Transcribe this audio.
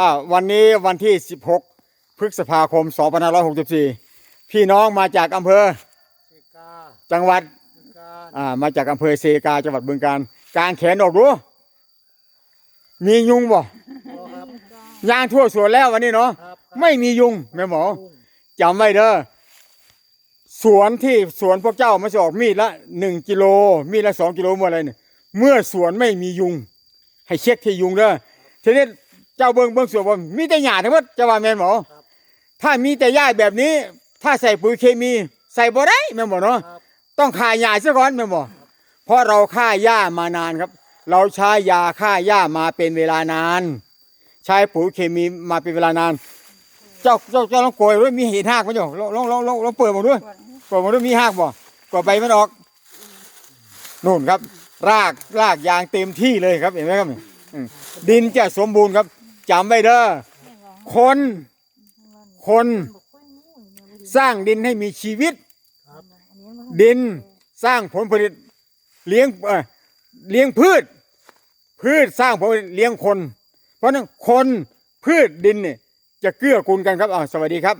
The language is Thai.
อ่าวันนี้วันที่ 16 พฤษภาคม 2564 พี่น้องมาจากอำเภอเซกาจังหวัดบึงการอ่ามาจากอำเภอเซกาจังหวัดบึงการกางแขนออกรู้มียุงบ่บ่ครับยางทั่วสวนแล้ววันนี้เนาะครับไม่มียุงแม่หมอกุ้งจำไว้เด้อสวนที่สวนพวกเจ้ามันจะออกมีดละหนึ่งกิโลมีดละสองกิโลเมื่อไรเนี่ยเมื่อสวนไม่มียุง ให้เช็คที่ยุงเด้อทีนี้ เจ้าเบิ้งเบิ้งสวนว่ามีแต่หญ้าทั้งหมดจะว่าแม่นหมอครับ ถ้ามีแต่หญ้าแบบนี้ ถ้าใส่ปุ๋ยเคมี ใส่บ่ได้แม่นบ่เนาะครับต้องฆ่าหญ้าซะก่อนแม่นบ่เพราะเราฆ่าหญ้ามานานครับ เราใช้ยาฆ่าหญ้ามาเป็นเวลานาน ใช้ปุ๋ยเคมีมาเป็นเวลานาน เจ้าเจ้าเจ้าลองโกยด้วยมีเห็นหากมั้ยจ้ะลองลองลองลองลองเปิดมาด้วยเปิดมาด้วยมีหากบ่กว่าใบมันออกนู่นครับ รากรากยางเต็มที่เลยครับเห็นไหมครับอืมดินจะสมบูรณ์ครับ จำไว้เด้อคน คน สร้างดินให้มีชีวิต ดินสร้างผลผลิตเลี้ยงเออเลี้ยงพืช พืชสร้างผลผลิตเลี้ยงคน เพราะฉะนั้นคนพืชดินเนี่ยจะเกื้อกูลกันครับอ่าสวัสดีครับ